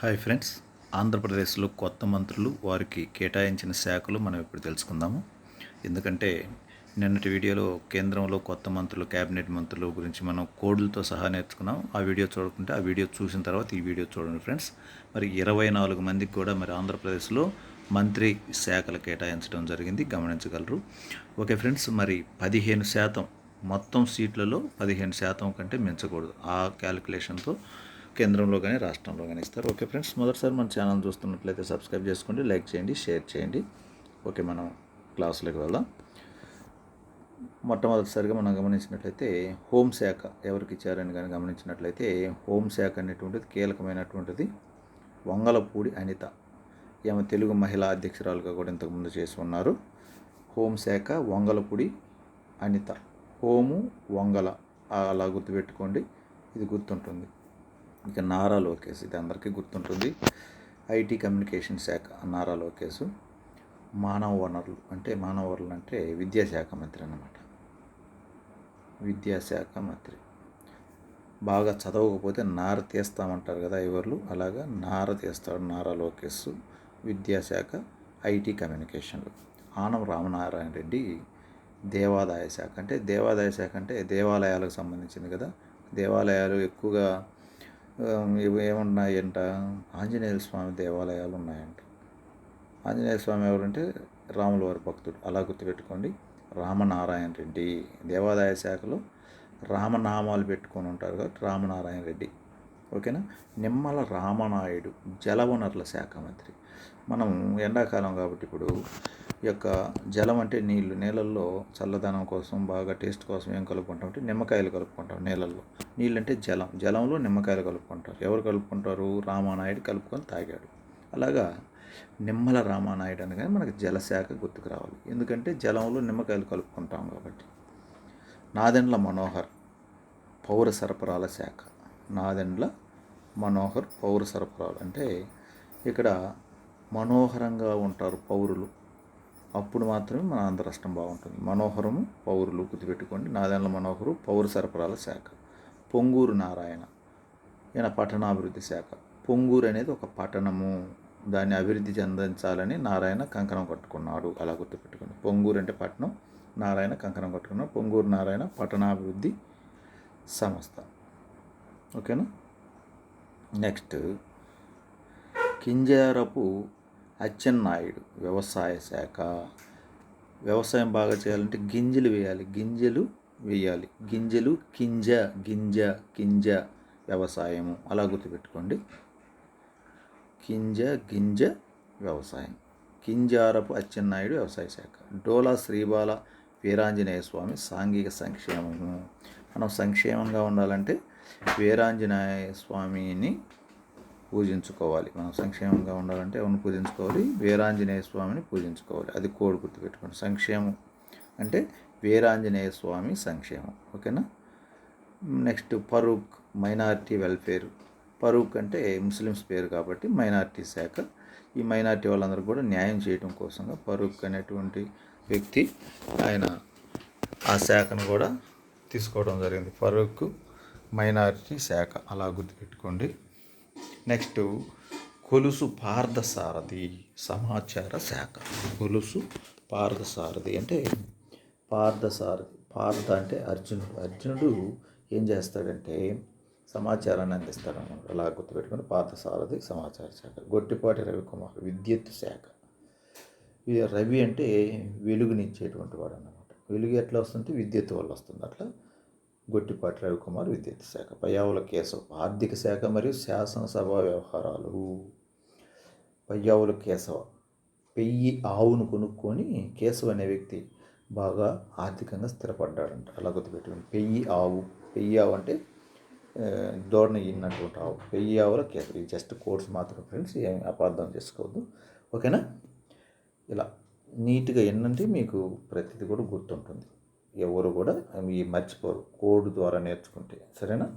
Hi friends. ఆంధ్రప్రదేశ్లో కొత్త మంత్రులు వారికి కేటాయించిన శాఖలు మనం ఇప్పుడు తెలుసుకుందాము. ఎందుకంటే నిన్నటి వీడియోలో కేంద్రంలో కొత్త మంత్రులు కేబినెట్ మంత్రుల గురించి మనం కోడ్లతో సహా నేర్చుకున్నాం. ఆ వీడియో చూడకుంటే ఆ వీడియో చూసిన తర్వాత ఈ వీడియో చూడండి ఫ్రెండ్స్. మరి ఇరవై నాలుగు మందికి కూడా మరి ఆంధ్రప్రదేశ్లో మంత్రి శాఖలు కేటాయించడం జరిగింది. గమనించగలరు. ఓకే ఫ్రెండ్స్ మరి పదిహేను శాతం మొత్తం సీట్లలో పదిహేను శాతం కంటే మించకూడదు. ఆ క్యాలిక్యులేషన్తో కేంద్రంలో కానీ రాష్ట్రంలో కానీ ఇస్తారు. ఓకే ఫ్రెండ్స్ మొదటిసారి మన ఛానల్ చూస్తున్నట్లయితే సబ్స్క్రైబ్ చేసుకోండి లైక్ చేయండి షేర్ చేయండి. ఓకే మనం క్లాసులకు వెళ్దాం. మొట్టమొదటిసారిగా మనం గమనించినట్లయితే హోంశాఖ ఎవరికి ఇచ్చారని కానీ గమనించినట్లయితే హోంశాఖ అనేటువంటిది కీలకమైనటువంటిది. వంగలపూడి అనిత ఈమె తెలుగు మహిళా అధ్యక్షురాలుగా కూడా ఇంతకుముందు చేసి ఉన్నారు. హోంశాఖ వంగలపూడి అనిత హోము వంగల అలా గుర్తుపెట్టుకోండి ఇది గుర్తుంటుంది. ఇక నారా లోకేష్ ఇది అందరికీ గుర్తుంటుంది. ఐటీ కమ్యూనికేషన్ శాఖ నారా లోకేష్ మానవ వనరులు అంటే మానవ వనరులు అంటే విద్యాశాఖ మంత్రి అన్నమాట. విద్యాశాఖ మంత్రి. బాగా చదవకపోతే నార తీస్తామంటారు కదా ఎవరు? అలాగా నార తీస్తాడు నారా లోకేష్ విద్యాశాఖ ఐటీ కమ్యూనికేషన్లు ఆనం రామనారాయణ రెడ్డి దేవాదాయ శాఖ. అంటే దేవాదాయ శాఖ అంటే దేవాలయాలకు సంబంధించింది కదా. దేవాలయాలు ఎక్కువగా ఇవి ఏమున్నాయంట? ఆంజనేయ స్వామి దేవాలయాలు ఉన్నాయంట. ఆంజనేయ స్వామి ఎవరంటే? రాముల వారి భక్తుడు. అలా గుర్తుపెట్టుకోండి. రామనారాయణ రెడ్డి. దేవాదాయ శాఖలో రామనామాలు పెట్టుకొని ఉంటారు కాబట్టి రామనారాయణ రెడ్డి. ఓకేనా? నిమ్మల రామనాయుడు జలవనరుల శాఖ మంత్రి. మనం ఎండాకాలం కాబట్టి ఇప్పుడు యొక్క జలం అంటే నీళ్ళు నీళ్ళల్లో చల్లదనం కోసం బాగా టేస్ట్ కోసం ఏం కలుపుకుంటాం అంటే నిమ్మకాయలు కలుపుకుంటాం నీళ్ళల్లో నీళ్ళు అంటే జలం. జలంలో నిమ్మకాయలు కలుపుకుంటారు. ఎవరు కలుపుకుంటారు? రామానాయుడు కలుపుకొని తాగాడు. అలాగా నిమ్మల రామానాయుడు అనగానే మనకు జలశాఖ గుర్తుకు రావాలి. ఎందుకంటే జలంలో నిమ్మకాయలు కలుపుకుంటాం కాబట్టి. నాదెండ్ల మనోహర్ పౌర సరఫరాల శాఖ. నాదెండ్ల మనోహర్ పౌర సరఫరాలు. అంటే ఇక్కడ మనోహరంగా ఉంటారు పౌరులు. అప్పుడు మాత్రమే మన ఆంధ్ర రాష్ట్రం బాగుంటుంది. మనోహరము పౌరులు గుర్తుపెట్టుకోండి. నాదెండ్ల మనోహరు పౌర సరఫరాల శాఖ. పొంగూరు నారాయణ. ఈయన పట్టణాభివృద్ధి శాఖ. పొంగూరు అనేది ఒక పట్టణము. దాన్ని అభివృద్ధి చెందించాలని నారాయణ కంకణం కట్టుకున్నాడు. అలా గుర్తుపెట్టుకోండి. పొంగూరు అంటే పట్టణం. నారాయణ కంకణం కట్టుకున్నాడు. పొంగూరు నారాయణ పట్టణాభివృద్ధి సంస్థ. ఓకేనా? నెక్స్ట్. కింజారపు అచ్చెన్నాయుడు వ్యవసాయ శాఖ. వ్యవసాయం బాగా చేయాలంటే గింజలు వేయాలి. గింజలు వేయాలి. గింజలు కింజ గింజ కింజ వ్యవసాయము. అలా గుర్తుపెట్టుకోండి. కింజ గింజ వ్యవసాయం. కింజారపు అచ్చెన్నాయుడు వ్యవసాయ శాఖ. డోలా శ్రీబాల వీరాంజనేయ స్వామి సాంఘిక సంక్షేమము. మనం సంక్షేమంగా ఉండాలంటే వీరాంజనేయ స్వామిని పూజించుకోవాలి. మనం సంక్షేమంగా ఉండాలంటే ఎవరిని పూజించుకోవాలి? వీరాంజనేయ స్వామిని పూజించుకోవాలి. అది కోడ్ గుర్తుపెట్టుకోండి. సంక్షేమం అంటే వీరాంజనేయ స్వామి సంక్షేమం. ఓకేనా? Next Farooq minority welfare. Farooq అంటే ముస్లిమ్స్ పేరు కాబట్టి మైనారిటీ శాఖ. ఈ మైనారిటీ వాళ్ళందరూ కూడా న్యాయం చేయడం కోసంగా ఫరూక్ అనేటువంటి వ్యక్తి ఆయన ఆ శాఖను కూడా తీసుకోవడం జరిగింది. ఫరూక్ మైనారిటీ శాఖ. అలా గుర్తుపెట్టుకోండి. నెక్స్ట్ కొలుసు పార్థసారథి సమాచార శాఖ. కొలుసు పార్థసారథి అంటే పార్థసారథి పార్థ అంటే అర్జునుడు. అర్జునుడు ఏం చేస్తాడంటే సమాచారాన్ని అందిస్తాడు అనమాట అలా గుర్తుపెట్టుకుని పార్థసారథి సమాచార శాఖ. గొట్టిపాటి రవికుమార్ విద్యుత్ శాఖ. రవి అంటే వెలుగునిచ్చేటువంటి వాడు అన్నమాట. వెలుగు ఎట్లా వస్తుంటే విద్యుత్ వల్ల వస్తుంది. అట్లా గొట్టిపాటి రవికుమార్ విద్యుత్ శాఖ పయ్యావుల కేశవ్ ఆర్థిక శాఖ మరియు శాసనసభ వ్యవహారాలు. పయ్యావుల కేశవ పెయ్యి ఆవును కొనుక్కొని కేశవ్ అనే వ్యక్తి బాగా ఆర్థికంగా స్థిరపడ్డాడంట. అలా గుర్తుపెట్టుకుని పెయ్యి ఆవు పెయ్యి ఆవు అంటే దోరణ ఇన్నటువంటి ఆవు. పెయ్యి ఆవుల కేశవ్. ఇది జస్ట్ కోర్స్ మాత్రం ఫ్రెండ్స్. ఏం అపార్థం చేసుకోవద్దు. ఓకేనా? ఇలా నీట్గా ఎన్నంటే మీకు ప్రతిదీ కూడా గుర్తుంటుంది. ఎవరు కూడా ఈ మర్చిపోరు. కోడ్ ద్వారా నేర్చుకుంటే. సరేనా?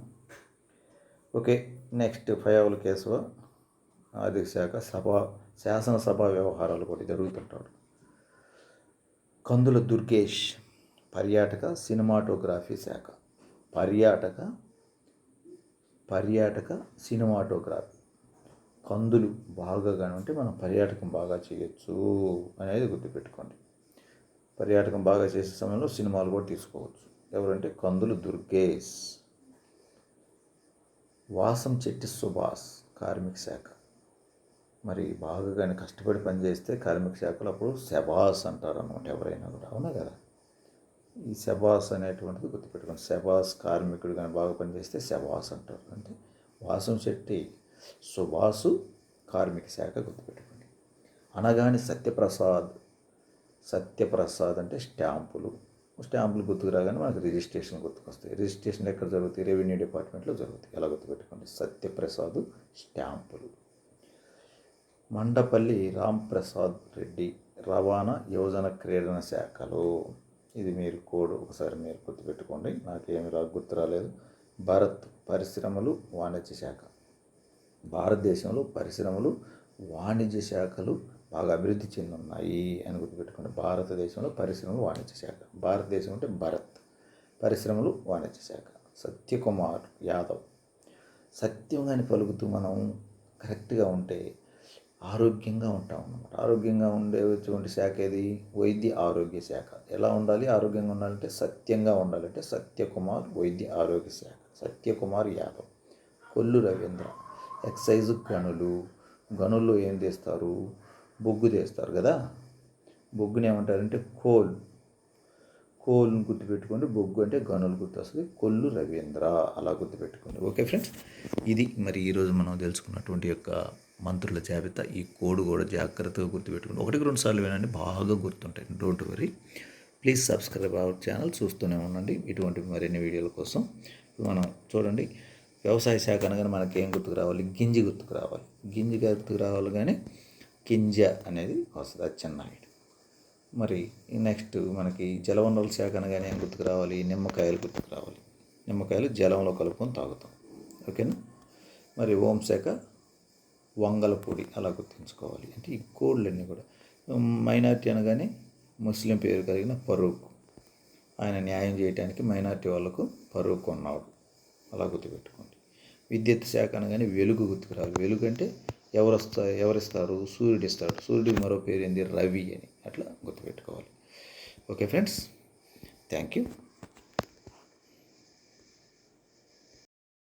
ఓకే నెక్స్ట్ ఫయావుల కేశవ ఆర్థిక శాఖ సభ శాసనసభ వ్యవహారాలు కూడా జరుగుతుంటాడు. కందుల దుర్గేష్ పర్యాటక సినిమాటోగ్రఫీ శాఖ. పర్యాటక పర్యాటక సినిమాటోగ్రఫీ. కందులు బాగా కానీ ఉంటే మనం పర్యాటకం బాగా చేయొచ్చు అనేది గుర్తుపెట్టుకోండి. పర్యాటకం బాగా చేసే సమయంలో సినిమాలు కూడా తీసుకోవచ్చు. ఎవరంటే కందులు దుర్గేష్. వాసం చెట్టి సుభాష్ కార్మిక శాఖ. మరి బాగా కానీ కష్టపడి పనిచేస్తే కార్మిక శాఖలో అప్పుడు శబాస్ అంటారు అనమాట ఎవరైనా కూడా. అవునా కదా? ఈ శబాస్ అనేటువంటిది గుర్తుపెట్టుకోండి. శబాస్ కార్మికుడు కానీ బాగా పనిచేస్తే శబాస్ అంటారు. అంటే వాసం శెట్టి సుభాసు కార్మిక శాఖ గుర్తుపెట్టుకోండి. అనగాని సత్యప్రసాద్ సత్యప్రసాద్ అంటే స్టాంపులు. స్టాంపులు గుర్తుకు రాగానే మనకు రిజిస్ట్రేషన్ గుర్తుకొస్తాయి. రిజిస్ట్రేషన్ ఎక్కడ జరుగుతాయి? రెవెన్యూ డిపార్ట్మెంట్లో జరుగుతాయి. ఎలా గుర్తుపెట్టుకోండి? సత్యప్రసాద్ స్టాంపులు. మండపల్లి రాంప్రసాద్ రెడ్డి రవాణా యోజన క్రీడన శాఖలో. ఇది మీరు కోడ్ ఒకసారి మీరు గుర్తుపెట్టుకోండి. నాకేమి రా గుర్తు రాలేదు. భారత్ పరిశ్రమలు వాణిజ్య శాఖ. భారతదేశంలో పరిశ్రమలు వాణిజ్య శాఖలు బాగా అభివృద్ధి చెందున్నాయి అని గుర్తుపెట్టుకుంటే భారతదేశంలో పరిశ్రమలు వాణిజ్య శాఖ. భారతదేశం అంటే భరత్. పరిశ్రమలు వాణిజ్య శాఖ. సత్యకుమార్ యాదవ్. సత్యంగాని పలుకుతూ మనం కరెక్ట్గా ఉంటే ఆరోగ్యంగా ఉంటాం అన్నమాట. ఆరోగ్యంగా ఉండేటువంటి శాఖ ఏది? వైద్య ఆరోగ్య శాఖ. ఎలా ఉండాలి? ఆరోగ్యంగా ఉండాలంటే సత్యంగా ఉండాలంటే సత్యకుమార్ వైద్య ఆరోగ్య శాఖ. సత్యకుమార్ యాదవ్. కొల్లు రవీంద్ర. ఎక్సైజ్ గనులు. గనుల్లో ఏం చేస్తారు బొగ్గు తీస్తారు కదా. బొగ్గుని ఏమంటారంటే కోల్. కోల్ని గుర్తుపెట్టుకోండి. బొగ్గు అంటే గనులు గుర్తొస్తుంది. కొల్లు రవీంద్ర అలా గుర్తుపెట్టుకోండి. Okay friends? ఇది మరి ఈరోజు మనం తెలుసుకున్నటువంటి యొక్క మంత్రుల జాబితా. ఈ కోడ్ కూడా జాగ్రత్తగా గుర్తుపెట్టుకోండి. ఒకటికి రెండు సార్లు వినండి. బాగా గుర్తుంటాయి. Don't worry please subscribe our channel చూస్తూనే ఉండండి. ఇటువంటి మరిన్ని వీడియోల కోసం మనం చూడండి. వ్యవసాయ శాఖ అనగానే మనకి ఏం గుర్తుకు రావాలి? గింజి గుర్తుకు రావాలి. గింజి గుర్తుకు రావాలి కానీ కింజ అనేది వస్తుంది అచ్చెన్నాయుడు మరి నెక్స్ట్ మనకి జలవనరుల శాఖ అనగానే ఏం గుర్తుకు రావాలి? నిమ్మకాయలు గుర్తుకు రావాలి. నిమ్మకాయలు జలంలో కలుపుకొని తాగుతాం. ఓకేనా? మరి హోంశాఖ వంగల పొడి అలా గుర్తుంచుకోవాలి. అంటే ఈ కోడ్లన్నీ కూడా. మైనార్టీ అనగానే ముస్లిం పేరు కలిగిన ఫరూక్ ఆయన న్యాయం చేయడానికి మైనార్టీ వాళ్ళకు ఫరూక్ ఉన్నాడు అలా గుర్తుపెట్టుకోండి. విద్యుత్ శాఖ అనగానే వెలుగు గుర్తుకురావాలి వెలుగు అంటే ఎవరు ఎవరిస్తారు? సూర్యుడు ఇస్తాడు. సూర్యుడికి మరో పేరు ఏంది రవి అని. అట్లా గుర్తుపెట్టుకోవాలి. Okay friends thank you.